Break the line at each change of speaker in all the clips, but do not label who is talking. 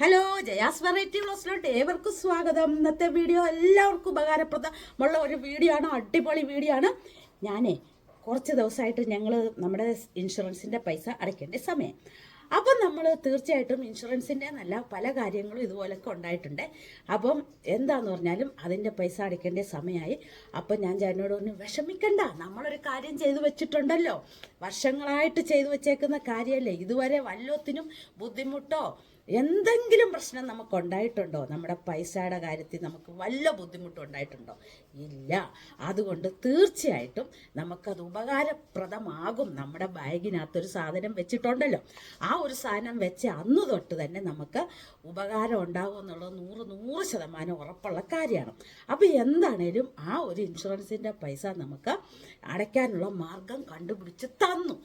Hello Jaya's variety വ്ലോസിലോട്ട് ഏവർക്കും സ്വാഗതം. ഇന്നത്തെ വീഡിയോ എല്ലാവർക്കും ഉപകാരപ്രദമുള്ള ഒരു വീഡിയോ ആണ് അടിപൊളി വീഡിയോ ആണ് ഞാനേ കുറച്ച് ദിവസമായിട്ട് ഞങ്ങൾ നമ്മുടെ ഇൻഷുറൻസിന്റെ പൈസ അടയ്ക്കേണ്ട സമയം. അപ്പം നമ്മൾ തീർച്ചയായിട്ടും ഇൻഷുറൻസിന്റെ നല്ല പല കാര്യങ്ങളും ഇതുപോലൊക്കെ ഉണ്ടായിട്ടുണ്ട്. അപ്പം എന്താന്ന് പറഞ്ഞാലും അതിന്റെ പൈസ അടയ്ക്കേണ്ട സമയമായി. അപ്പം ഞാൻ ചേട്ടനോട് പറഞ്ഞു വിഷമിക്കണ്ട നമ്മളൊരു കാര്യം ചെയ്തു വെച്ചിട്ടുണ്ടല്ലോ. വർഷങ്ങളായിട്ട് ചെയ്തു വെച്ചേക്കുന്ന കാര്യമല്ലേ ഇതുവരെ വല്ലോത്തിനും ബുദ്ധിമുട്ടോ എന്തെങ്കിലും പ്രശ്നം നമുക്ക് ഉണ്ടായിട്ടുണ്ടോ നമ്മുടെ പൈസയുടെ കാര്യത്തിൽ നമുക്ക് വല്ല ബുദ്ധിമുട്ടും ഉണ്ടായിട്ടുണ്ടോ ഇല്ല. അതുകൊണ്ട് തീർച്ചയായിട്ടും നമുക്കത് ഉപകാരപ്രദമാകും. നമ്മുടെ ബാഗിനകത്തൊരു സാധനം വെച്ചിട്ടുണ്ടല്ലോ. ആ ഒരു സാധനം വെച്ച് അന്ന് തൊട്ട് തന്നെ നമുക്ക് ഉപകാരം ഉണ്ടാകും എന്നുള്ളത് നൂറ് നൂറ് ശതമാനം ഉറപ്പുള്ള കാര്യമാണ്. അപ്പോൾ എന്താണേലും ആ ഒരു ഇൻഷുറൻസിന്റെ പൈസ നമുക്ക് അടയ്ക്കാനുള്ള മാർഗം കണ്ടുപിടിച്ച് തന്നു.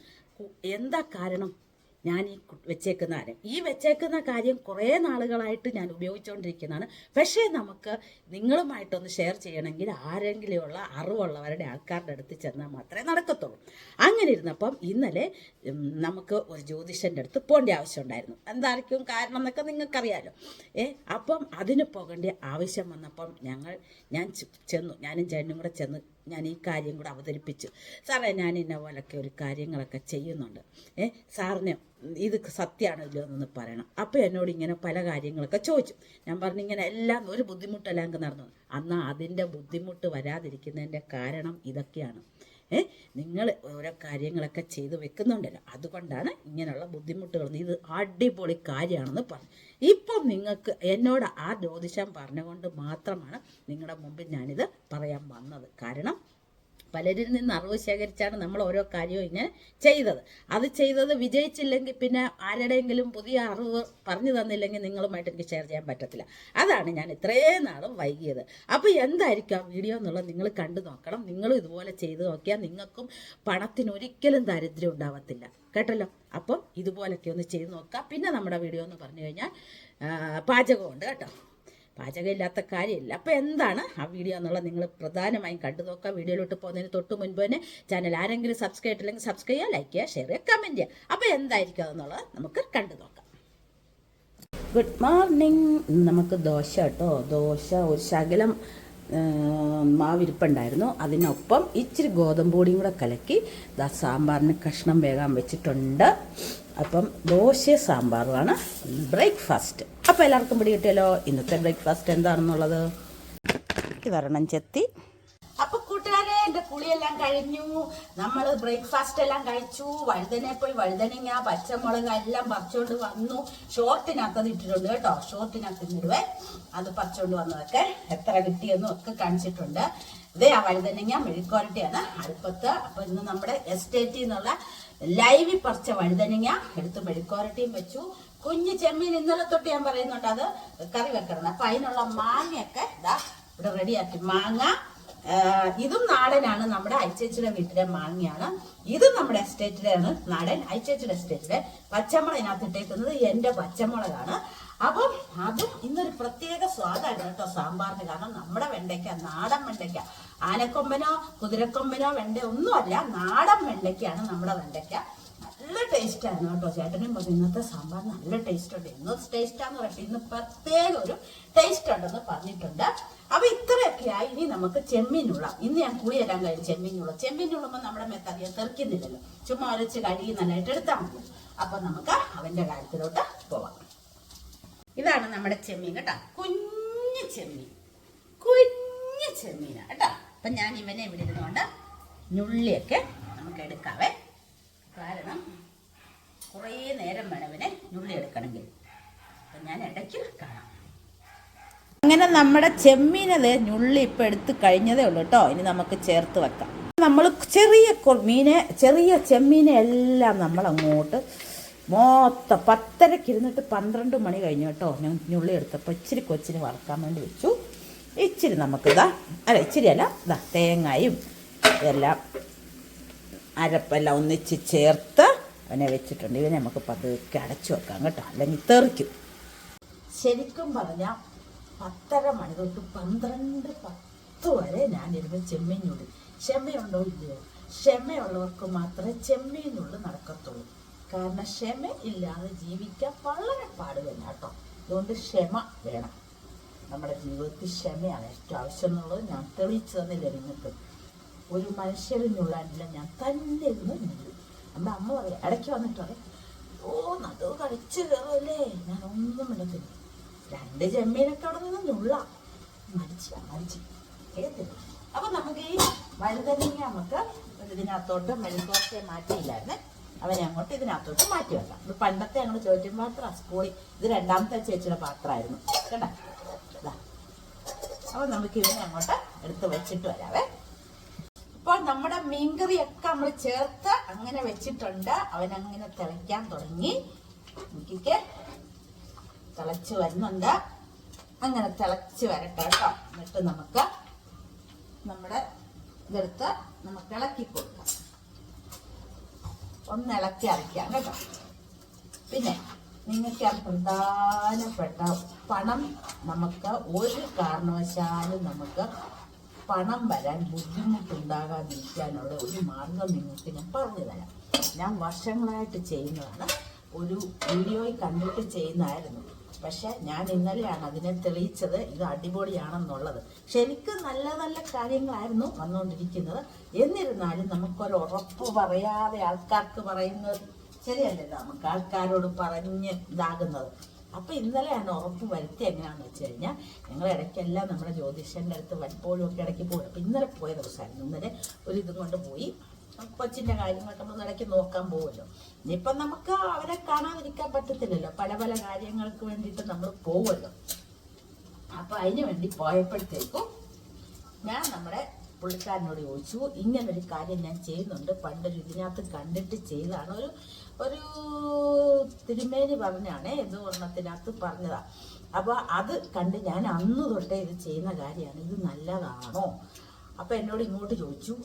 എന്താ കാരണം? ഞാൻ ഈ വെച്ചേക്കുന്ന കാര്യം. ഈ വെച്ചേക്കുന്ന കാര്യം കുറേ നാളുകളായിട്ട് ഞാൻ ഉപയോഗിച്ചുകൊണ്ടിരിക്കുന്നതാണ് പക്ഷേ നമുക്ക് നിങ്ങളുമായിട്ടൊന്ന് ഷെയർ ചെയ്യണമെങ്കിൽ ആരെങ്കിലുമുള്ള അറിവുള്ളവരുടെ ആൾക്കാരുടെ അടുത്ത് ചെന്നാൽ മാത്രമേ നടക്കത്തുള്ളൂ. അങ്ങനെ ഇരുന്നപ്പം ഇന്നലെ നമുക്ക് ഒരു ജ്യോതിഷന്റെ അടുത്ത് പോകേണ്ട ആവശ്യമുണ്ടായിരുന്നു എന്തായിരിക്കും കാരണം എന്നൊക്കെ നിങ്ങൾക്കറിയാലോ. ഏ അപ്പം അതിന് പോകേണ്ട ആവശ്യം വന്നപ്പം ഞങ്ങൾ ഞാൻ ചെന്നു. ഞാനും ചേട്ടനും കൂടെ ചെന്ന് ഞാൻ ഈ കാര്യം കൂടെ അവതരിപ്പിച്ചു. സാറേ ഞാൻ ഇന്ന പോലൊക്കെ ഒരു കാര്യങ്ങളൊക്കെ ചെയ്യുന്നുണ്ട്. ഏ സാറിന് ഇത് സത്യമാണോ ഇല്ലയോ എന്നൊന്ന് പറയണം. അപ്പോൾ എന്നോട് ഇങ്ങനെ പല കാര്യങ്ങളൊക്കെ ചോദിച്ചു. ഞാൻ പറഞ്ഞു ഇങ്ങനെ എല്ലാം ഒരു ബുദ്ധിമുട്ടല്ല എനിക്ക് നടന്നു. അന്ന് അതിന്റെ ബുദ്ധിമുട്ട് വരാതിരിക്കുന്നതിന്റെ കാരണം ഇതൊക്കെയാണ്. നിങ്ങൾ ഓരോ കാര്യങ്ങളൊക്കെ ചെയ്തു വെക്കുന്നുണ്ടല്ലോ. അതുകൊണ്ടാണ് ഇങ്ങനെയുള്ള ബുദ്ധിമുട്ടുകൾ. ഇത് അടിപൊളി കാര്യമാണെന്ന് പറഞ്ഞു. ഇപ്പം നിങ്ങൾക്ക് എന്നോട് ആ ജ്യോതിഷം പറഞ്ഞുകൊണ്ട് മാത്രമാണ് നിങ്ങളുടെ മുമ്പിൽ ഞാനിത് പറയാൻ വന്നത്. കാരണം പലരിൽ നിന്ന് അറിവ് ശേഖരിച്ചാണ് നമ്മൾ ഓരോ കാര്യവും ഇങ്ങനെ ചെയ്തത്. അത് ചെയ്തത് വിജയിച്ചില്ലെങ്കിൽ പിന്നെ ആരുടെയെങ്കിലും പുതിയ അറിവ് പറഞ്ഞു തന്നില്ലെങ്കിൽ നിങ്ങളുമായിട്ട് എനിക്ക് ഷെയർ ചെയ്യാൻ പറ്റത്തില്ല. അതാണ് ഞാൻ ഇത്രയും നാളും വൈകിയത്. അപ്പോൾ എന്തായിരിക്കും ആ വീഡിയോ എന്നുള്ളത് നിങ്ങൾ കണ്ടു നോക്കണം. നിങ്ങളും ഇതുപോലെ ചെയ്ത് നോക്കിയാൽ നിങ്ങൾക്കും പണത്തിന് ഒരിക്കലും ദാരിദ്ര്യം ഉണ്ടാവത്തില്ല. കേട്ടല്ലോ? അപ്പം ഇതുപോലൊക്കെ ഒന്ന് ചെയ്ത് നോക്കുക പിന്നെ നമ്മുടെ വീഡിയോ എന്ന് പറഞ്ഞു കഴിഞ്ഞാൽ പാചകമുണ്ട് കേട്ടോ. പാചകമില്ലാത്ത കാര്യമില്ല. അപ്പോൾ എന്താണ് ആ വീഡിയോ എന്നുള്ളത് നിങ്ങൾ പ്രധാനമായും കണ്ടു നോക്കുക. വീഡിയോയിലോട്ട് പോകുന്നതിന് തൊട്ട് മുൻപ് തന്നെ ചാനൽ ആരെങ്കിലും സബ്സ്ക്രൈബ് ചെയ്തില്ലെങ്കിൽ സബ്സ്ക്രൈബ് ചെയ്യുക ലൈക്ക് ചെയ്യുക ഷെയർ ചെയ്യുക കമന്റ് ചെയ്യുക. അപ്പോൾ എന്തായിരിക്കും അതെന്നുള്ളത് നമുക്ക് കണ്ടു നോക്കാം. ഗുഡ് മോർണിംഗ് നമുക്ക് ദോശ കേട്ടോ. ദോശ ഒരു ശകലം മാവിരിപ്പുണ്ടായിരുന്നു. അതിനൊപ്പം ഇച്ചിരി ഗോതമ്പ് പൊടിയും കൂടെ കലക്കി ദാ സാമ്പാറിന് കഷ്ണം വേഗം വെച്ചിട്ടുണ്ട്. അപ്പം ദോശ സാമ്പാറുമാണ് ബ്രേക്ക്ഫാസ്റ്റ്. അപ്പോൾ എല്ലാവർക്കും പിടി കിട്ടിയല്ലോ. ഇന്നത്തെ ബ്രേക്ക്ഫാസ്റ്റ് എന്താണെന്നുള്ളത്? വരണം ചെത്തി. കൂട്ടുകാരെ എന്റെ കുളിയെല്ലാം കഴിഞ്ഞു. നമ്മൾ ബ്രേക്ക്ഫാസ്റ്റ് എല്ലാം കഴിച്ചു. വഴുതനെ പോയി വഴുതനങ്ങ പച്ചമുളക് എല്ലാം പറിച്ചോണ്ട് വന്നു. ഷോർട്ടിനകത്ത് ഇട്ടിട്ടുണ്ട് കേട്ടോ. ഷോർട്ടിനകത്ത് ഇടുവേ. അത് പറിച്ചോണ്ട് വന്നതൊക്കെ എത്ര കിട്ടിയെന്നും ഒക്കെ കാണിച്ചിട്ടുണ്ട്. ഇതേ ആ വഴുതനങ്ങ മെഴുക്കോരട്ടിയാണ് അടുപ്പത്ത്. അപ്പൊ ഇന്ന് നമ്മുടെ എസ്റ്റേറ്റിൽ നിന്നുള്ള ലൈവിൽ പറിച്ച വഴുതനങ്ങ എടുത്ത് മെഴുക്കോരട്ടിയും വെച്ചു. കുഞ്ഞു ചെമ്മീൻ ഇന്നലെ തൊട്ട് ഞാൻ പറയുന്നുണ്ട് അത് കറി വെക്കണം അപ്പൊ അതിനുള്ള മാങ്ങയൊക്കെ ഇതാ ഇവിടെ റെഡിയാക്കി മാങ്ങ ഇതും നാടനാണ് നമ്മുടെ അയച്ചേച്ചിയുടെ വീട്ടിലെ മാങ്ങയാണ്. ഇതും നമ്മുടെ എസ്റ്റേറ്റിലാണ് നാടൻ അയച്ചേച്ചിയുടെ എസ്റ്റേറ്റിലെ പച്ചമുളക് ഇതിനകത്ത് ഇട്ടേക്കുന്നത് എന്റെ പച്ചമുളകാണ്. അപ്പം അതും ഇന്നൊരു പ്രത്യേക സ്വാദായിരുന്നു കേട്ടോ സാമ്പാറിന്. കാരണം നമ്മുടെ വെണ്ടയ്ക്ക നാടൻ വെണ്ടയ്ക്ക. ആനക്കൊമ്പനോ കുതിരക്കൊമ്പനോ വെണ്ട ഒന്നുമല്ല നാടൻ വെണ്ടയ്ക്കാണ് നമ്മുടെ വെണ്ടയ്ക്ക. നല്ല ടേസ്റ്റ് ആയിരുന്നു കേട്ടോ ചേട്ടനും പറഞ്ഞു ഇന്നത്തെ സാമ്പാർ നല്ല ടേസ്റ്റ് ഉണ്ട്. ഇന്ന് ടേസ്റ്റാന്ന് പറയട്ടെ. ഇന്ന് പ്രത്യേക ഒരു ടേസ്റ്റ് ഉണ്ടെന്ന് പറഞ്ഞിട്ടുണ്ട്. അപ്പൊ ഇത്രയൊക്കെയായി ഇനി നമുക്ക് ചെമ്മീനുള്ള ഇന്ന് ഞാൻ കുളിയെല്ലാം കഴിഞ്ഞ് ചെമ്മീനുള്ള. ചെമ്മീനുള്ളുമ്പോൾ നമ്മുടെ മെത്തറിയ തെറിക്കുന്നില്ലല്ലോ. ചുമ്മാ ഒരച്ച് കഴുകി നന്നായിട്ട് എടുത്താൽ മതി. അപ്പൊ നമുക്ക് അവന്റെ കാര്യത്തിലോട്ട് പോവാം. ഇതാണ് നമ്മുടെ ചെമ്മീൻ കേട്ടോ. കുഞ്ഞു ചെമ്മീൻ. കുഞ്ഞു ചെമ്മീനാ കേട്ടോ. അപ്പൊ ഞാൻ ഇവനെ ഇവിടെ ഇരുന്നുകൊണ്ട് ഞുള്ളിയൊക്കെ നമുക്ക് എടുക്കാവേ. കാരണം കുറേ നേരം വേണം ഇവനെ ഞുള്ളി എടുക്കണമെങ്കിൽ. അപ്പം ഞാൻ ഇടയ്ക്ക് കാണാം. അങ്ങനെ നമ്മുടെ ചെമ്മീനത് ഞുള്ളി ഇപ്പം എടുത്ത് കഴിഞ്ഞതേ ഉള്ളൂ കേട്ടോ ഇനി നമുക്ക് ചേർത്ത് വെക്കാം. നമ്മൾ ചെറിയ മീനെ ചെറിയ ചെമ്മീനെ എല്ലാം നമ്മൾ അങ്ങോട്ട് മൊത്തം പത്തരക്ക് ഇരുന്നിട്ട് പന്ത്രണ്ട് മണി കഴിഞ്ഞു കേട്ടോ ഞാൻ ഞുള്ളി എടുത്തപ്പോൾ ഇച്ചിരി കൊച്ചിന് വറക്കാൻ വേണ്ടി വെച്ചു. ഇച്ചിരി നമുക്കിതാ അല്ല ഇച്ചിരി അല്ല ഇതാ തേങ്ങയും ഇതെല്ലാം അരപ്പെല്ലാം ഒന്നിച്ച് ചേർത്ത് അവനെ വെച്ചിട്ടുണ്ട്. ഇവനെ നമുക്ക് പതുക്കെ അടച്ചു വെക്കാം കേട്ടോ. അല്ലെങ്കിൽ തെറിക്കും. ശരിക്കും പറഞ്ഞാൽ പത്തര മണി തൊട്ട് പന്ത്രണ്ട് പത്ത് വരെ ഞാനിരുന്ന് ചെമ്മീനുള്ളിൽ ക്ഷമയുണ്ടോ ഇല്ലയോ? ക്ഷമയുള്ളവർക്ക് മാത്രമേ ചെമ്മീനുള്ളിൽ നടക്കത്തുള്ളൂ. കാരണം ക്ഷമ ഇല്ലാതെ ജീവിക്കാൻ വളരെ പാട് തന്നെ കേട്ടോ. അതുകൊണ്ട് ക്ഷമ വേണം. നമ്മുടെ ജീവിതത്തിൽ ക്ഷമയാണ് ഏറ്റവും ആവശ്യം എന്നുള്ളത് ഞാൻ തെളിയിച്ചു തന്നില്ല നിങ്ങൾക്ക്? ഒരു മനുഷ്യരിനുള്ളതില്ല ഞാൻ. തന്നെ ഇരുന്ന് നമ്മുടെ അമ്മ പറയാം ഇടയ്ക്ക് വന്നിട്ട് പറയും ഓ നത് കളിച്ച് കയറുമല്ലേ ഞാൻ ഒന്നും മിണ്ടത്തില്ല. രണ്ട് ജമ്മീനൊക്കെ അവിടെ നിന്ന് ഉള്ള മരിച്ച മരിച്ചു. കേട്ടില്ല അപ്പൊ നമുക്ക് ഈ വഴുതനങ്ങ നമുക്ക് ഇതിനകത്തോട്ട് മെഴുകോട്ടെ മാറ്റിയില്ലായിരുന്നേ. അവനെ അങ്ങോട്ട് ഇതിനകത്തോട്ട് മാറ്റി വെക്കാം. ഇത് പണ്ടത്തെ ഞങ്ങൾ ചോദിക്കും പാത്രം സ്കൂളിൽ ഇത് രണ്ടാമത്തെ ചേച്ചിയുടെ പാത്രമായിരുന്നു. കേട്ടാ അപ്പൊ നമുക്ക് ഇതിനെ അങ്ങോട്ട് എടുത്ത് വെച്ചിട്ട് വരാവേ. ഇപ്പോൾ നമ്മുടെ മീൻകറിയൊക്കെ നമ്മൾ ചേർത്ത് അങ്ങനെ വെച്ചിട്ടുണ്ട്. അവൻ അങ്ങനെ തിളയ്ക്കാൻ തുടങ്ങി. നോക്കിക്കേ. തിളച്ച് വരുന്നുണ്ട്. അങ്ങനെ തിളച്ച് വരട്ടെ കേട്ടോ. എന്നിട്ട് നമുക്ക് നമ്മുടെ ഇതെടുത്ത് നമുക്ക് ഇളക്കി കൊടുക്കാം. ഒന്ന് ഇളക്കി അരയ്ക്കാം കേട്ടോ. പിന്നെ നിങ്ങൾക്ക് ആ പ്രധാനപ്പെട്ട പണം നമുക്ക് ഒരു കാരണവശാലും നമുക്ക് പണം വരാൻ ബുദ്ധിമുട്ടുണ്ടാകാതിരിക്കാനുള്ള ഒരു മാർഗം നിങ്ങൾക്ക് ഞാൻ പറഞ്ഞു തരാം. ഞാൻ വർഷങ്ങളായിട്ട് ചെയ്യുന്നതാണ്. ഒരു വീഡിയോയിൽ കണ്ടിട്ട് ചെയ്യുന്നതായിരുന്നു. പക്ഷെ ഞാൻ ഇന്നലെയാണ് അതിനെ തെളിയിച്ചത്. ഇത് അടിപൊളിയാണെന്നുള്ളത്. ശരിക്കും നല്ല നല്ല കാര്യങ്ങളായിരുന്നു വന്നുകൊണ്ടിരിക്കുന്നത്. എന്നിരുന്നാലും നമുക്കൊരു ഉറപ്പ് പറയാതെ ആൾക്കാർക്ക് പറയുന്നത് ശരിയല്ലല്ലോ. നമുക്ക് ആൾക്കാരോട് പറഞ്ഞ് ഇതാകുന്നത്. അപ്പൊ ഇന്നലെയാണ് ഉറപ്പ് വരുത്തി എങ്ങനെയാണെന്ന് വെച്ച് കഴിഞ്ഞാൽ ഞങ്ങൾ ഇടയ്ക്കെല്ലാം നമ്മുടെ ജ്യോതിഷന്റെ അടുത്ത് വല്ലപ്പോഴും ഒക്കെ ഇടയ്ക്ക് പോയി. അപ്പൊ ഇന്നലെ പോയ ദിവസമായിരുന്നു. ഇന്നലെ ഒരു ഇതും കൊണ്ട് പോയി. കൊച്ചിന്റെ കാര്യങ്ങളൊക്കെ നമ്മൾ ഇടയ്ക്ക് നോക്കാൻ പോകുമല്ലോ ഇനിയിപ്പം നമുക്ക് അവരെ കാണാതിരിക്കാൻ പറ്റത്തില്ലല്ലോ. പല പല കാര്യങ്ങൾക്ക് വേണ്ടിയിട്ട് നമ്മൾ പോകുമല്ലോ അപ്പൊ അതിന് വേണ്ടി പോയപ്പോഴത്തേക്കും ഞാൻ നമ്മുടെ പുള്ളിക്കാരനോട് ചോദിച്ചു ഇങ്ങനൊരു കാര്യം ഞാൻ ചെയ്യുന്നുണ്ട്. പണ്ടൊരു ഇതിനകത്ത് കണ്ടിട്ട് ചെയ്തതാണ്. ഒരു ഒരു തിരുമേനി പറഞ്ഞാണ് ഏതോ ഒരെണ്ണത്തിനകത്ത് പറഞ്ഞതാ. അപ്പൊ അത് കണ്ട് ഞാൻ അന്ന് തൊട്ടേ ഇത് ചെയ്യുന്ന കാര്യമാണ്. ഇത് നല്ലതാണോ? അപ്പൊ എന്നോട് ഇങ്ങോട്ട് ചോദിച്ചു.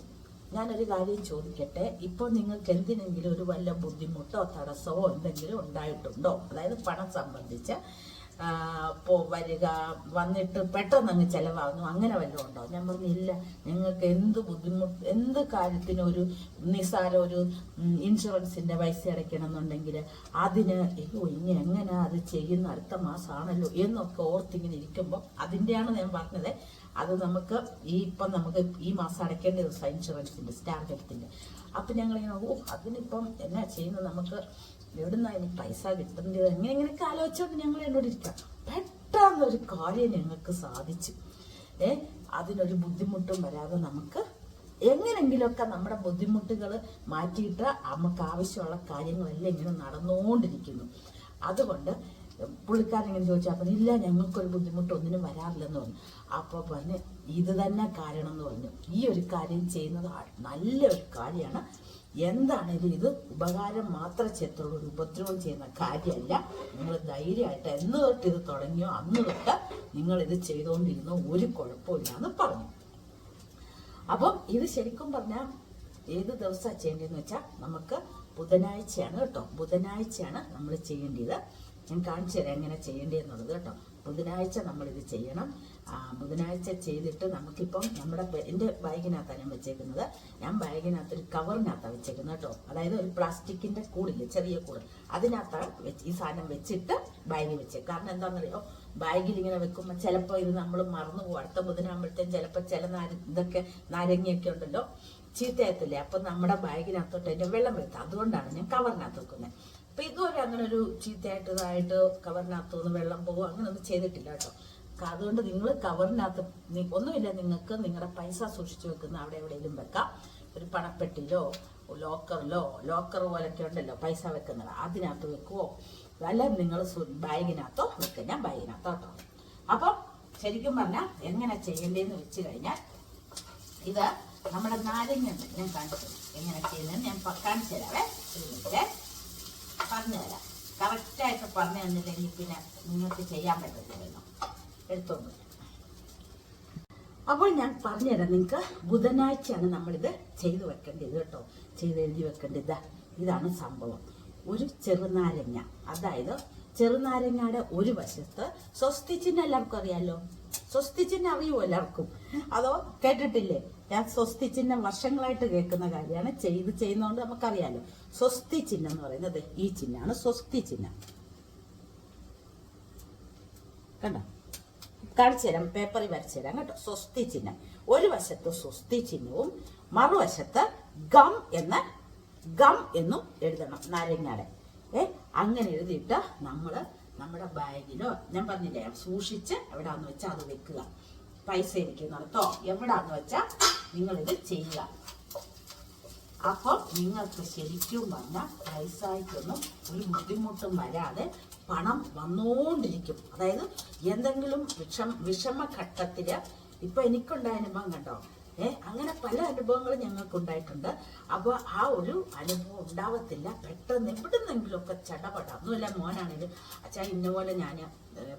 ഞാനൊരു കാര്യം ചോദിക്കട്ടെ? ഇപ്പോൾ നിങ്ങൾക്ക് എന്തിനെങ്കിലും ഒരു വല്ല ബുദ്ധിമുട്ടോ തടസ്സമോ എന്തെങ്കിലും ഉണ്ടായിട്ടുണ്ടോ? അതായത് പണം സംബന്ധിച്ച്. വരിക വന്നിട്ട് പെട്ടെന്ന് അങ്ങ് ചിലവാകുന്നു. അങ്ങനെ വല്ലതും ഉണ്ടോ? ഞാൻ പറഞ്ഞില്ല നിങ്ങൾക്ക് എന്ത് ബുദ്ധിമുട്ട് എന്ത് കാര്യത്തിന് ഒരു നിസ്സാര ഒരു ഇൻഷുറൻസിന്റെ പൈസ അടയ്ക്കണമെന്നുണ്ടെങ്കിൽ അതിന് അയ്യോ ഇനി എങ്ങനെ അത് ചെയ്യുന്ന അടുത്ത മാസമാണല്ലോ എന്നൊക്കെ ഓർത്തിങ്ങനെ ഇരിക്കുമ്പോൾ അതിന്റെയാണ് ഞാൻ പറഞ്ഞത്. അത് നമുക്ക് ഈ ഇപ്പം നമുക്ക് ഈ മാസം അടയ്ക്കേണ്ട ദിവസം സ്റ്റാർ ഹെൽത്തിന്റെ അപ്പൊ ഞങ്ങൾ ഇങ്ങനെ ഓ അതിനിപ്പം എന്നാ ചെയ്യുന്നത്? നമുക്ക് എവിടുന്നാ ഇനി പൈസ കിട്ടുന്നത് എങ്ങനെ ഇങ്ങനെയൊക്കെ ആലോചിച്ചോണ്ട് ഞങ്ങൾ എന്നോട് ഇരിക്കാം. പെട്ടെന്ന് ഒരു കാര്യം ഞങ്ങൾക്ക് സാധിച്ചു. ഏ അതിനൊരു ബുദ്ധിമുട്ടും വരാതെ നമുക്ക് എങ്ങനെങ്കിലുമൊക്കെ നമ്മുടെ ബുദ്ധിമുട്ടുകൾ മാറ്റിയിട്ട് നമുക്ക് ആവശ്യമുള്ള കാര്യങ്ങളെല്ലാം ഇങ്ങനെ നടന്നുകൊണ്ടിരിക്കുന്നു അതുകൊണ്ട് പുള്ളിക്കാരൻ ഇങ്ങനെ ചോദിച്ചു അപ്പം ഇല്ല ഞങ്ങൾക്കൊരു ബുദ്ധിമുട്ടൊന്നിനും വരാറില്ലെന്ന് പറഞ്ഞു. അപ്പോൾ പറഞ്ഞ് ഇത് തന്നെ കാരണം എന്ന് പറഞ്ഞു. ഈ ഒരു കാര്യം ചെയ്യുന്നത് നല്ല ഒരു കാര്യമാണ്. എന്താണേലും ഇത് ഉപകാരം മാത്രം ചെയ്യത്തുള്ളൂ. ഒരു ഉപദ്രവം ചെയ്യുന്ന കാര്യമല്ല. നിങ്ങൾ ധൈര്യമായിട്ട് എന്ന് തൊട്ട് ഇത് തുടങ്ങിയോ അന്ന് തൊട്ട് നിങ്ങൾ ഇത് ചെയ്തുകൊണ്ടിരുന്ന ഒരു കുഴപ്പമില്ല എന്ന് പറഞ്ഞു. അപ്പം ഇത് ശരിക്കും പറഞ്ഞാൽ ഏത് ദിവസമാണ് ചെയ്യേണ്ടതെന്ന് വെച്ചാൽ നമുക്ക് ബുധനാഴ്ചയാണ് കേട്ടോ. ബുധനാഴ്ചയാണ് നമ്മൾ ചെയ്യേണ്ടത്. ഞാൻ കാണിച്ചു തരാം എങ്ങനെ ചെയ്യേണ്ടതെന്നുള്ളത് കേട്ടോ. ബുധനാഴ്ച നമ്മളിത് ചെയ്യണം. ബുധനാഴ്ച ചെയ്തിട്ട് നമുക്കിപ്പം നമ്മുടെ എന്റെ ബാഗിനകത്താണ് ഞാൻ വെച്ചേക്കുന്നത്. ഞാൻ ബാഗിനകത്ത് ഒരു കവറിനകത്താണ് വെച്ചേക്കുന്നത് കേട്ടോ. അതായത് ഒരു പ്ലാസ്റ്റിക്കിന്റെ കൂടില്ലേ ചെറിയ കൂട്. അതിനകത്താണ് വെച്ച് ഈ സാധനം വെച്ചിട്ട് ബാഗിൽ വെച്ചേക്കും കാരണം എന്താണെന്നറിയോ? ബാഗിൽ ഇങ്ങനെ വെക്കുമ്പോൾ ചിലപ്പോൾ ഇത് നമ്മൾ മറന്നു പോകും. അടുത്ത ബുധനാകുമ്പോഴത്തേക്കും ചിലപ്പോൾ ചില നാര ഇതൊക്കെ നാരങ്ങയൊക്കെ ഉണ്ടല്ലോ. ചീത്തയത്തില്ലേ അപ്പം നമ്മുടെ ബാഗിനകത്തോട്ട് അതിന്റെ വെള്ളം വരുത്തുക അതുകൊണ്ടാണ് ഞാൻ കവറിനകത്ത് വെക്കുന്നത് അപ്പം ഇതുവരെ അങ്ങനെ ഒരു ചീത്തയായിട്ട് ഇതായിട്ട് കവറിനകത്ത് നിന്ന് വെള്ളം പോകും അങ്ങനെ ഒന്നും ചെയ്തിട്ടില്ല കേട്ടോ. അതുകൊണ്ട് നിങ്ങൾ കവറിനകത്ത് ഒന്നുമില്ല നിങ്ങൾക്ക് നിങ്ങളുടെ പൈസ സൂക്ഷിച്ചു വെക്കുന്ന അവിടെ എവിടെയെങ്കിലും വെക്കാം. ഒരു പണപ്പെട്ടിയിലോ ലോക്കറിലോ ലോക്കർ പോലൊക്കെ ഉണ്ടല്ലോ പൈസ വെക്കുന്നത്. അതിനകത്ത് വെക്കുവോ? അല്ല നിങ്ങൾ ബാഗിനകത്തോ വെക്കുക ഞാൻ ബാഗിനകത്തോ കേട്ടോ. അപ്പം ശരിക്കും പറഞ്ഞാൽ എങ്ങനെ ചെയ്യേണ്ടതെന്ന് വെച്ച് കഴിഞ്ഞാൽ ഇത് നമ്മുടെ നാരങ്ങ ഞാൻ കാണിച്ചു എങ്ങനെ ചെയ്യുന്നതെന്ന് ഞാൻ കാണിച്ചു തരാവേ. പറഞ്ഞു തരാം കറക്റ്റായിട്ട് പറഞ്ഞു തന്നില്ലെങ്കിൽ പിന്നെ നിങ്ങൾക്ക് ചെയ്യാൻ പറ്റത്തില്ലല്ലോ. എടുത്തോണ്ട്. അപ്പോൾ ഞാൻ പറഞ്ഞുതരാം. നിങ്ങൾക്ക് ബുധനാഴ്ചയാണ് നമ്മളിത് ചെയ്തു വെക്കേണ്ടത് കേട്ടോ. ചെയ്ത് എഴുതി വെക്കേണ്ടത്. ഇതാ ഇതാണ് സംഭവം. ഒരു ചെറുനാരങ്ങ. അതായത് ചെറുനാരങ്ങയുടെ ഒരു വശത്ത് സ്വസ്തി ചിഹ്നം എല്ലാവർക്കും അറിയാലോ സ്വസ്തി ചിഹ്നം അറിയുമോ എല്ലാവർക്കും? അതോ കേട്ടിട്ടില്ലേ? ഞാൻ സ്വസ്തി ചിഹ്നം വർഷങ്ങളായിട്ട് കേൾക്കുന്ന കാര്യമാണ്. ചെയ്ത് ചെയ്യുന്നതുകൊണ്ട് നമുക്കറിയാലോ. സ്വസ്തി ചിഹ്നം എന്ന് പറയുന്നത് ഈ ചിഹ്നമാണ്. സ്വസ്തി ചിഹ്നം കണ്ടോ? കാണിച്ചു തരാം. പേപ്പറിൽ വരച്ചു തരാം കേട്ടോ. സ്വസ്തി ചിഹ്നം ഒരു വശത്ത് സ്വസ്തി ചിഹ്നവും മറുവശത്ത് ഗം എന്ന ഗം എന്നും എഴുതണം നാരങ്ങാടെ ഏ? അങ്ങനെ എഴുതിയിട്ട് നമ്മൾ നമ്മുടെ ബാഗിലോ ഞാൻ പറഞ്ഞില്ലേ സൂക്ഷിച്ച് എവിടാന്ന് വെച്ചാൽ അത് വെക്കുക. പൈസ ഇരിക്കുന്നിടത്തോ എവിടാന്ന് വെച്ചാൽ നിങ്ങളിത് ചെയ്യുക. അപ്പോൾ നിങ്ങൾക്ക് ശരിക്കും പറഞ്ഞാൽ പൈസയ്ക്കൊന്നും ഒരു ബുദ്ധിമുട്ടും വരാതെ പണം വന്നുകൊണ്ടിരിക്കും അതായത് എന്തെങ്കിലും വിഷം വിഷമഘട്ടത്തിൽ ഇപ്പൊ എനിക്കുണ്ടായ അനുഭവം കണ്ടോ? അങ്ങനെ പല അനുഭവങ്ങളും ഞങ്ങൾക്ക് ഉണ്ടായിട്ടുണ്ട് അപ്പോൾ ആ ഒരു അനുഭവം ഉണ്ടാവത്തില്ല. പെട്ടെന്ന് എവിടുന്നെങ്കിലും ഒക്കെ ചടപട. ഒന്നുമില്ല മോനാണെങ്കിലും അച്ഛാ ഇന്ന പോലെ ഞാൻ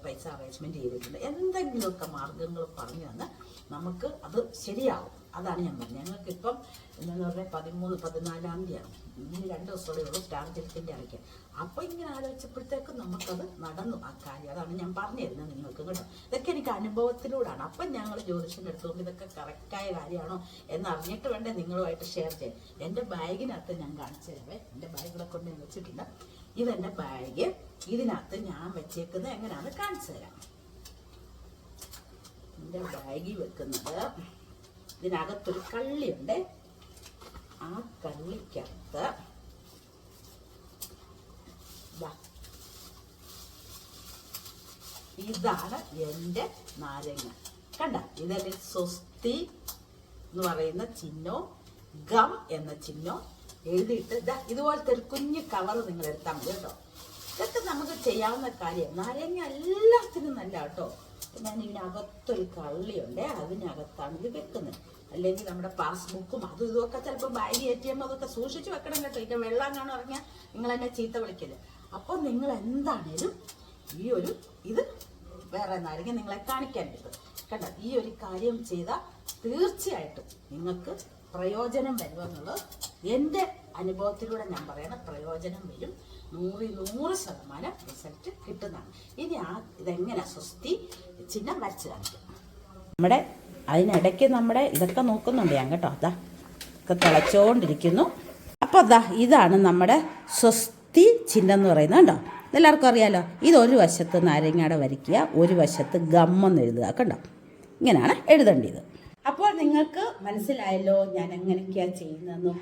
പൈസ അറേഞ്ച്മെന്റ് ചെയ്തിട്ടുണ്ട്. എന്തെങ്കിലുമൊക്കെ മാർഗങ്ങൾ പറഞ്ഞു തന്ന് നമുക്ക് അത് ശരിയാവും. അതാണ് ഞാൻ പറഞ്ഞത് ഞങ്ങൾക്ക് ഇപ്പം എന്താന്ന് പറഞ്ഞാൽ പതിമൂന്ന് പതിനാലാം തീയതിയാണ് ഇനി രണ്ട് ദിവസത്തോടെ ഉള്ളൂ സ്റ്റാർ ജലത്തിന്റെ അടയ്ക്കാൻ അപ്പോൾ ഇങ്ങനെ ആലോചിച്ചപ്പോഴത്തേക്കും നമുക്കത് നടന്നു ആ കാര്യം. അതാണ് ഞാൻ പറഞ്ഞു തരുന്നത് നിങ്ങൾക്ക് കേട്ടോ. ഇതൊക്കെ എനിക്ക് അനുഭവത്തിലൂടെയാണ്. അപ്പം ഞങ്ങൾ ജ്യോതിഷന്റെ അടുത്തുകൊണ്ട് ഇതൊക്കെ കറക്റ്റായ കാര്യമാണോ എന്ന് അറിഞ്ഞിട്ട് വേണ്ടേ നിങ്ങളുമായിട്ട് ഷെയർ ചെയ്യാൻ. എന്റെ ബാഗിനകത്ത് ഞാൻ കാണിച്ചു തരാവേ. എന്റെ ബാഗിലൊക്കെ കൊണ്ട് ഞാൻ വെച്ചിട്ടുണ്ട്. ഇതെന്റെ ബാഗ് ഇതിനകത്ത് ഞാൻ വെച്ചേക്കുന്നത് എങ്ങനെയാണെന്ന് കാണിച്ചു തരാം. എന്റെ ബാഗിൽ വെക്കുന്നത് ഇതിനകത്തൊരു കള്ളിയുണ്ട്. ആ കള്ളിക്കകത്ത്. ഇതാണ് എന്റെ നാരങ്ങ. കണ്ട? ഇതെന്റെ സ്വസ്തി എന്ന് പറയുന്ന ചിഹ്നവും ഗം എന്ന ചിഹ്നവും എഴുതിയിട്ട് ഇതാ ഇതുപോലത്തെ ഒരു കുഞ്ഞു കവർ നിങ്ങൾ എടുത്താൽ മതി കേട്ടോ. ഇതൊക്കെ നമുക്ക് ചെയ്യാവുന്ന കാര്യം. നാരങ്ങ എല്ലാത്തിനും നല്ല കേട്ടോ. ഞാൻ ഇതിനകത്തൊരു കള്ളിയുണ്ട് അതിനകത്താണ് ഇത് വെക്കുന്നത്. അല്ലെങ്കിൽ നമ്മുടെ പാസ്ബുക്കും അതും ഇതുമൊക്കെ ചിലപ്പോൾ ബാഗ് എ ടി എം അതൊക്കെ സൂക്ഷിച്ച് വെക്കണം കേട്ടോ. ഇതിന്റെ വെള്ളം കാണും ഇറങ്ങിയാൽ നിങ്ങൾ എന്നെ ചീത്ത വിളിക്കൽ. അപ്പോൾ നിങ്ങൾ എന്താണേലും ഈ ഒരു ഇത് വേറെ എന്നായിരിക്കും നിങ്ങളെ കാണിക്കാൻ പറ്റും കേട്ടോ ഈ ഒരു കാര്യം ചെയ്താൽ തീർച്ചയായിട്ടും നിങ്ങൾക്ക് പ്രയോജനം വരുമെന്നുള്ളത് എന്റെ അനുഭവത്തിലൂടെ ഞാൻ പറയണ പ്രയോജനം വരും. നൂറിൽ നൂറ് ശതമാനം റിസൾട്ട് കിട്ടുന്നതാണ്. ഇനി ആ ഇതെങ്ങനെ സ്വസ്തി? ചിഹ്നം വരച്ച് കാണിക്കും. നമ്മുടെ അതിനിടയ്ക്ക് നമ്മുടെ ഇതൊക്കെ നോക്കുന്നുണ്ട് ഞാൻ കേട്ടോ. അതാ ഒക്കെ തിളച്ചുകൊണ്ടിരിക്കുന്നു അപ്പോൾ അതാ ഇതാണ് നമ്മുടെ സ്വസ്തി ചിഹ്നം എന്ന് പറയുന്നത് കേട്ടോ എല്ലാവർക്കും അറിയാലോ ഇത് ഒരു വശത്ത് നാരങ്ങയുടെ വരയ്ക്കുക ഒരു വശത്ത് ഗമ്മെന്ന് എഴുതുക കണ്ടോ? ഇങ്ങനെയാണ് എഴുതേണ്ടത്. അപ്പോൾ നിങ്ങൾക്ക് മനസ്സിലായല്ലോ ഞാൻ എങ്ങനെയൊക്കെയാണ് ചെയ്യുന്നതെന്നും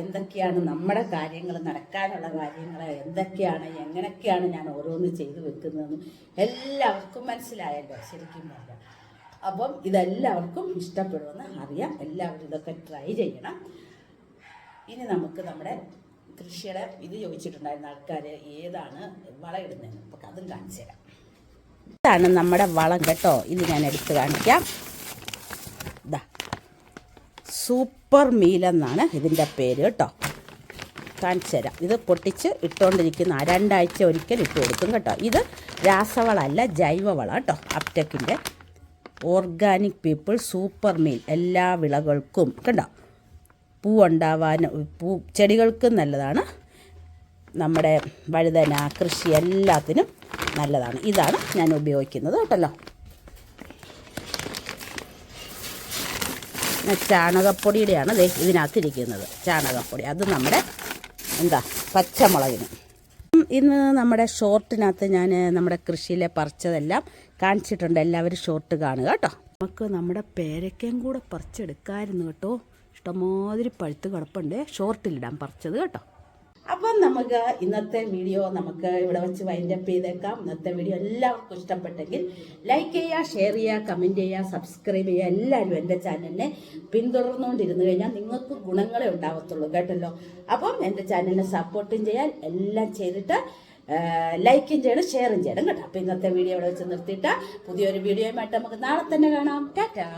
എന്തൊക്കെയാണ് നമ്മുടെ കാര്യങ്ങൾ നടക്കാനുള്ള കാര്യങ്ങൾ എന്തൊക്കെയാണ് എങ്ങനെയൊക്കെയാണ് ഞാൻ ഓരോന്ന് ചെയ്തു വെക്കുന്നതെന്നും എല്ലാവർക്കും മനസ്സിലായല്ലോ ശരിക്കും പറഞ്ഞാൽ അപ്പം ഇതെല്ലാവർക്കും ഇഷ്ടപ്പെടുമെന്ന് അറിയാം. എല്ലാവരും ഇതൊക്കെ ട്രൈ ചെയ്യണം. ഇനി നമുക്ക് നമ്മുടെ കൃഷിയുടെ ഇത് ചോദിച്ചിട്ടുണ്ടായിരുന്ന ആൾക്കാർ ഏതാണ് വളമിടുന്നതെന്ന് നമുക്ക് അതും കാണിച്ചു തരാം. ഇതാണ് നമ്മുടെ വളം കേട്ടോ. ഇത് ഞാൻ എടുത്ത് കാണിക്കാം. സൂപ്പർ മീൽ എന്നാണ് ഇതിന്റെ പേര് കേട്ടോ. കാണിച്ചു തരാം ഇത് പൊട്ടിച്ച് ഇട്ടുകൊണ്ടിരിക്കുന്ന രണ്ടാഴ്ച ഒരിക്കൽ ഇട്ട് കൊടുക്കും കേട്ടോ. ഇത് രാസവളമല്ല ജൈവവളം കേട്ടോ. അപ്റ്റക്കിന്റെ ഓർഗാനിക് പീപ്പിൾ സൂപ്പർ മീൽ. എല്ലാ വിളകൾക്കും കണ്ടോ? പൂവുണ്ടാവാൻ പൂ ചെടികൾക്കും നല്ലതാണ്. നമ്മുടെ വഴുതന കൃഷി എല്ലാത്തിനും നല്ലതാണ്. ഇതാണ് ഞാൻ ഉപയോഗിക്കുന്നത് കേട്ടല്ലോ. ചാണകപ്പൊടിയുടെയാണ് ഇതിനകത്തിരിക്കുന്നത്. ചാണകപ്പൊടി. അത് നമ്മുടെ എന്താ പച്ചമുളകിന്. ഇന്ന് നമ്മുടെ ഷോർട്ടിനകത്ത് ഞാൻ നമ്മുടെ കൃഷിയിലെ പറിച്ചതെല്ലാം കാണിച്ചിട്ടുണ്ട്. എല്ലാവരും ഷോർട്ട് കാണുക കേട്ടോ. നമുക്ക് നമ്മുടെ പേരക്കയും കൂടെ പറിച്ചെടുക്കാമായിരുന്നു കേട്ടോ. ഇഷ്ടമാതിരി പഴുത്ത് കിടപ്പുണ്ട്. ഷോർട്ടിലിടാൻ പറിച്ചത് കേട്ടോ. അപ്പം നമുക്ക് ഇന്നത്തെ വീഡിയോ നമുക്ക് ഇവിടെ വെച്ച് വൈൻഡപ്പ് ചെയ്തേക്കാം. ഇന്നത്തെ വീഡിയോ എല്ലാവർക്കും ഇഷ്ടപ്പെട്ടെങ്കിൽ ലൈക്ക് ചെയ്യുക ഷെയർ ചെയ്യുക കമന്റ് ചെയ്യുക സബ്സ്ക്രൈബ് ചെയ്യുക. എല്ലാവരും എന്റെ ചാനലിനെ പിന്തുടർന്നുകൊണ്ടിരുന്നു കഴിഞ്ഞാൽ നിങ്ങൾക്ക് ഗുണങ്ങളെ ഉണ്ടാവത്തുള്ളൂ കേട്ടല്ലോ. അപ്പം എന്റെ ചാനലിനെ സപ്പോർട്ടും ചെയ്യാൻ എല്ലാം ചെയ്തിട്ട് ലൈക്കും ചെയ്യണം ഷെയറും ചെയ്യണം കേട്ടോ. അപ്പം ഇന്നത്തെ വീഡിയോ ഇവിടെ വെച്ച് നിർത്തിയിട്ട് പുതിയൊരു വീഡിയോയുമായിട്ട് നമുക്ക് നാളെ തന്നെ കാണാം. ടാറ്റാ.